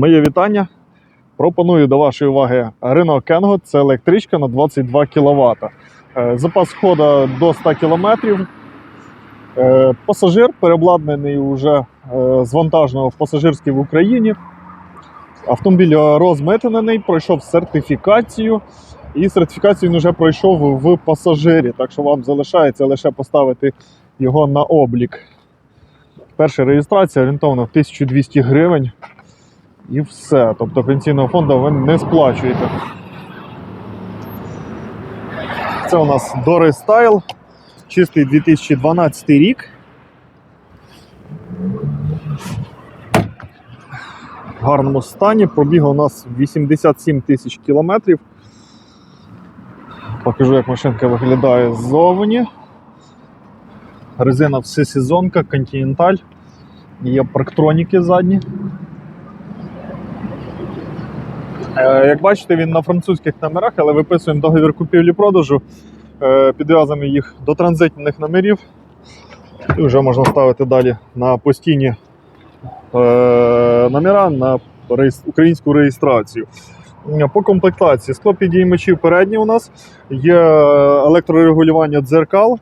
Моє вітання. Пропоную до вашої уваги Renault Kengo. Це електричка на 22 кВт. Запас ходу до 100 км. Е, Пасажир переобладнаний уже е, з вантажного в пасажирський в Україні. Автомобіль розмитнений, пройшов сертифікацію. І сертифікацію він вже пройшов в пасажирі. Так що вам залишається лише поставити його на облік. Перша реєстрація орієнтовно в 1200 гривень. І все. Тобто пенсійного фонду ви не сплачуєте. Це у нас Doris Style, чистий 2012 рік. В гарному стані. Пробіг у нас 87 тисяч кілометрів. Покажу, як машинка виглядає ззовні. Резина всесезонка, Continental. Є парктроніки задні. Е, Як бачите, він на французьких номерах, але виписуємо договір купівлі-продажу. Е, Підв'язуємо їх до транзитних номерів. І вже можна ставити далі на постійні е, номера на українську реєстрацію. По комплектації склопідіймачі передні у нас, є електрорегулювання дзеркал.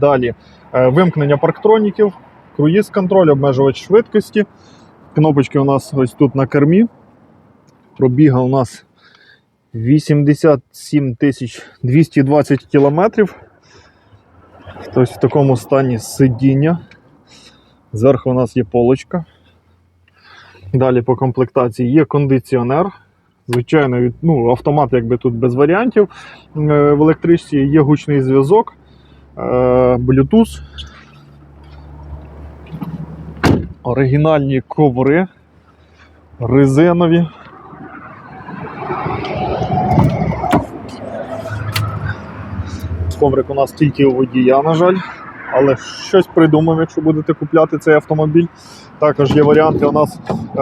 Далі вимкнення парктроніків, круїз контроль, обмежувач швидкості. Кнопочки у нас ось тут на кермі. Пробіга у нас 87 тисяч 220 кілометрів. Тобто в такому стані сидіння. Зверху у нас є полочка. Далі по комплектації є кондиціонер. Звичайно, ну, автомат якби тут без варіантів. Е, В електричці є гучний зв'язок, е, Bluetooth. Оригінальні коври, резинові. Коврик у нас тільки у водія, на жаль. Але щось придумаємо, якщо будете купляти цей автомобіль. Також є варіанти у нас е,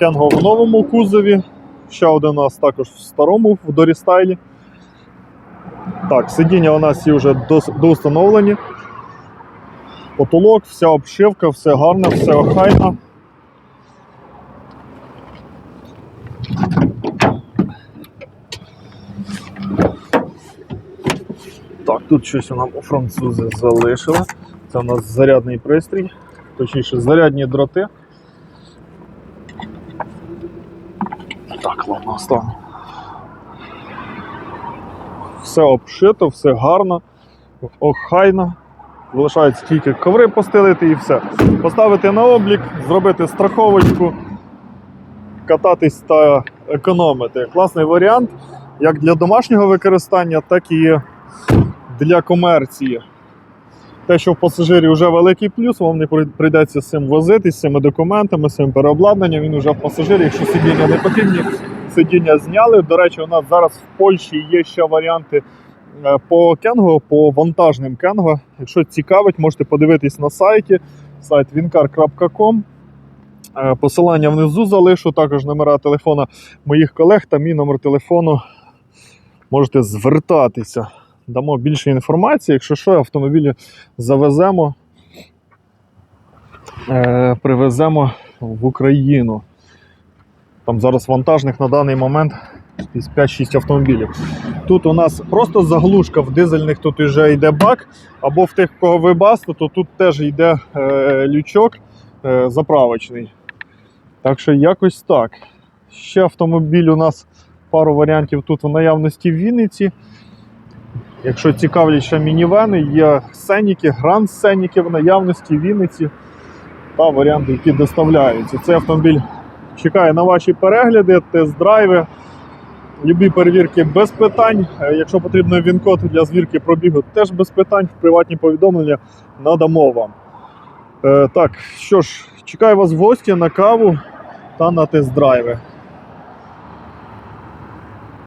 Kengo в новому кузові. Ще один у нас також в старому, в дорістайлі. Так, сидіння у нас всі вже доустановлені. Потолок, вся обшивка, все гарно, все охайно. Тут щось нам у французи залишили. Це у нас зарядний пристрій, точніше, зарядні дроти. Так, ладно, остану. Все обшито, все гарно, охайно. Залишається тільки коври постелити і все. Поставити на облік, зробити страховочку, кататись та економити. Класний варіант як для домашнього використання, так і для комерції. Те, що в пасажирі вже великий плюс, вам не прийдеться з цим возитись, з цими документами, з цим переобладнанням. Він вже в пасажирі, якщо сидіння не потрібні, сидіння зняли. До речі, у нас зараз в Польщі є ще варіанти е, по Кенго, по вантажним Кенго. Якщо цікавить, можете подивитись на сайті, сайт wincar.com. Е, Посилання внизу залишу, також номера телефона моїх колег та мій номер телефону. Можете звертатися дамо більше інформації. Якщо що, автомобілі завеземо, е, привеземо в Україну. Там зараз вантажних на даний момент 5-6 автомобілів. Тут у нас просто заглушка в дизельних, тут вже йде бак, або в тих, кого вибасто, то тут теж йде е, лючок е, заправочний. Так що якось так. Ще автомобіль у нас пару варіантів тут в наявності в Вінниці. Якщо цікавлять ще мінівени, є сеніки, гранд сеніки в наявності в Вінниці та варіанти, які доставляються. Цей автомобіль чекає на ваші перегляди, тест-драйви, любі перевірки без питань. Е, Якщо потрібно він-код для звірки пробігу, теж без питань. В приватні повідомлення надамо вам. Е, так, що ж, чекаю вас в гості на каву та на тест-драйви.